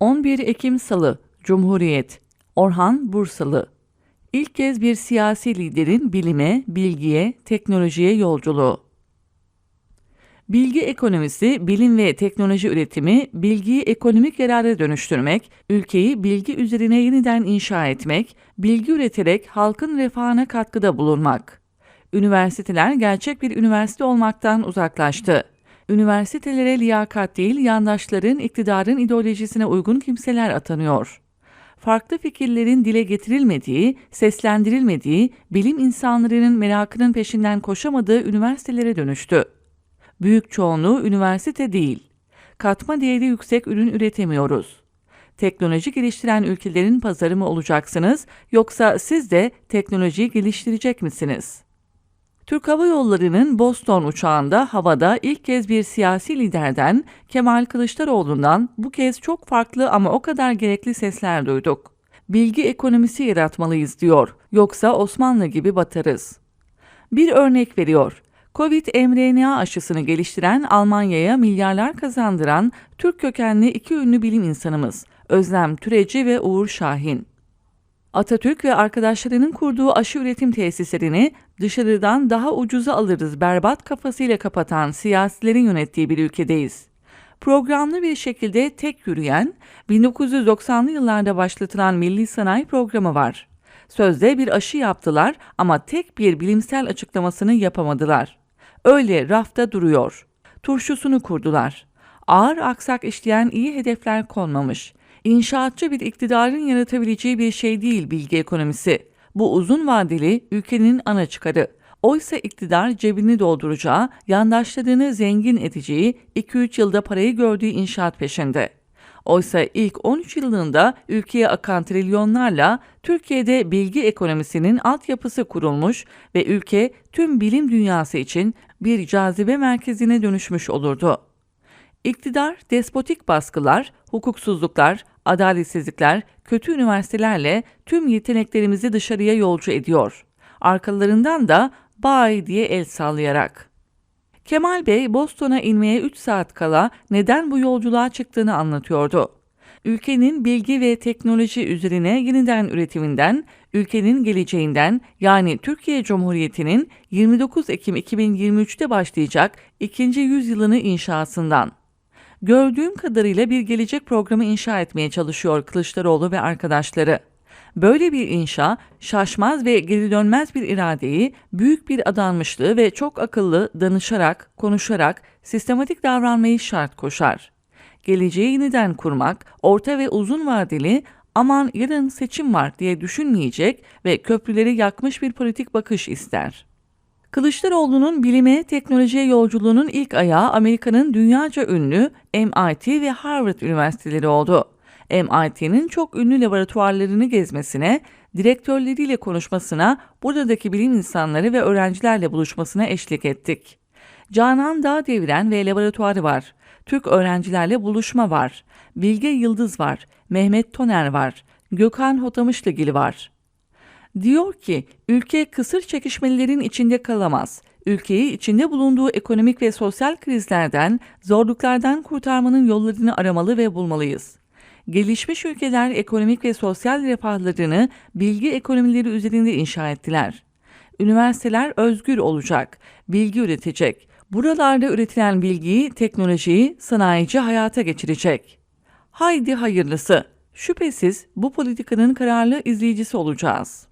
11 Ekim Salı Cumhuriyet Orhan Bursalı İlk kez bir siyasi liderin bilime, bilgiye, teknolojiye yolculuğu. Bilgi ekonomisi, bilim ve teknoloji üretimi, bilgiyi ekonomik yarara dönüştürmek, ülkeyi bilgi üzerine yeniden inşa etmek, bilgi üreterek halkın refahına katkıda bulunmak. Üniversiteler gerçek bir üniversite olmaktan uzaklaştı. Üniversitelere liyakat değil, yandaşların, iktidarın ideolojisine uygun kimseler atanıyor. Farklı fikirlerin dile getirilmediği, seslendirilmediği, bilim insanlarının merakının peşinden koşamadığı üniversitelere dönüştü. Büyük çoğunluğu üniversite değil. Katma değeri yüksek ürün üretemiyoruz. Teknoloji geliştiren ülkelerin pazarı mı olacaksınız yoksa siz de teknolojiyi geliştirecek misiniz? Türk Hava Yolları'nın Boston uçağında havada ilk kez bir siyasi liderden Kemal Kılıçdaroğlu'ndan bu kez çok farklı ama o kadar gerekli sesler duyduk. Bilgi ekonomisi yaratmalıyız diyor. Yoksa Osmanlı gibi batarız. Bir örnek veriyor. Covid mRNA aşısını geliştiren Almanya'ya milyarlar kazandıran Türk kökenli iki ünlü bilim insanımız Özlem Türeci ve Uğur Şahin. Atatürk ve arkadaşlarının kurduğu aşı üretim tesislerini dışarıdan daha ucuza alırız berbat kafasıyla kapatan siyasilerin yönettiği bir ülkedeyiz. Programlı bir şekilde tek yürüyen 1990'lı yıllarda başlatılan Milli Sanayi Programı var. Sözde bir aşı yaptılar ama tek bir bilimsel açıklamasını yapamadılar. Öyle rafta duruyor. Turşusunu kurdular. Ağır aksak işleyen iyi hedefler konmamış. İnşaatçı bir iktidarın yaratabileceği bir şey değil bilgi ekonomisi. Bu uzun vadeli ülkenin ana çıkarı. Oysa iktidar cebini dolduracağı, yandaşlarını zengin edeceği, 2-3 yılda parayı gördüğü inşaat peşinde. Oysa ilk 13 yılında ülkeye akan trilyonlarla Türkiye'de bilgi ekonomisinin altyapısı kurulmuş ve ülke tüm bilim dünyası için bir cazibe merkezine dönüşmüş olurdu. İktidar, despotik baskılar, hukuksuzluklar, adaletsizlikler, kötü üniversitelerle tüm yeteneklerimizi dışarıya yolcu ediyor. Arkalarından da bay diye el sallayarak. Kemal Bey Boston'a inmeye 3 saat kala neden bu yolculuğa çıktığını anlatıyordu. Ülkenin bilgi ve teknoloji üzerine yeniden üretiminden, ülkenin geleceğinden yani Türkiye Cumhuriyeti'nin 29 Ekim 2023'te başlayacak ikinci yüzyılını inşasından. Gördüğüm kadarıyla bir gelecek programı inşa etmeye çalışıyor Kılıçdaroğlu ve arkadaşları. Böyle bir inşa, şaşmaz ve geri dönmez bir iradeyi, büyük bir adanmışlığı ve çok akıllı danışarak, konuşarak, sistematik davranmayı şart koşar. Geleceği yeniden kurmak, orta ve uzun vadeli, aman yarın seçim var diye düşünmeyecek ve köprüleri yakmış bir politik bakış ister. Kılıçdaroğlu'nun bilime, teknolojiye yolculuğunun ilk ayağı Amerika'nın dünyaca ünlü MIT ve Harvard üniversiteleri oldu. MIT'nin çok ünlü laboratuvarlarını gezmesine, direktörleriyle konuşmasına, buradaki bilim insanları ve öğrencilerle buluşmasına eşlik ettik. Canan Dağ Deviren ve laboratuvarı var. Türk öğrencilerle buluşma var. Bilge Yıldız var. Mehmet Toner var. Gökhan Hotamışlıgil var. Diyor ki, ülke kısır çekişmelerin içinde kalamaz. Ülkeyi içinde bulunduğu ekonomik ve sosyal krizlerden, zorluklardan kurtarmanın yollarını aramalı ve bulmalıyız. Gelişmiş ülkeler ekonomik ve sosyal refahlarını bilgi ekonomileri üzerinde inşa ettiler. Üniversiteler özgür olacak, bilgi üretecek. Buralarda üretilen bilgiyi, teknolojiyi sanayici hayata geçirecek. Haydi hayırlısı. Şüphesiz bu politikanın kararlı izleyicisi olacağız.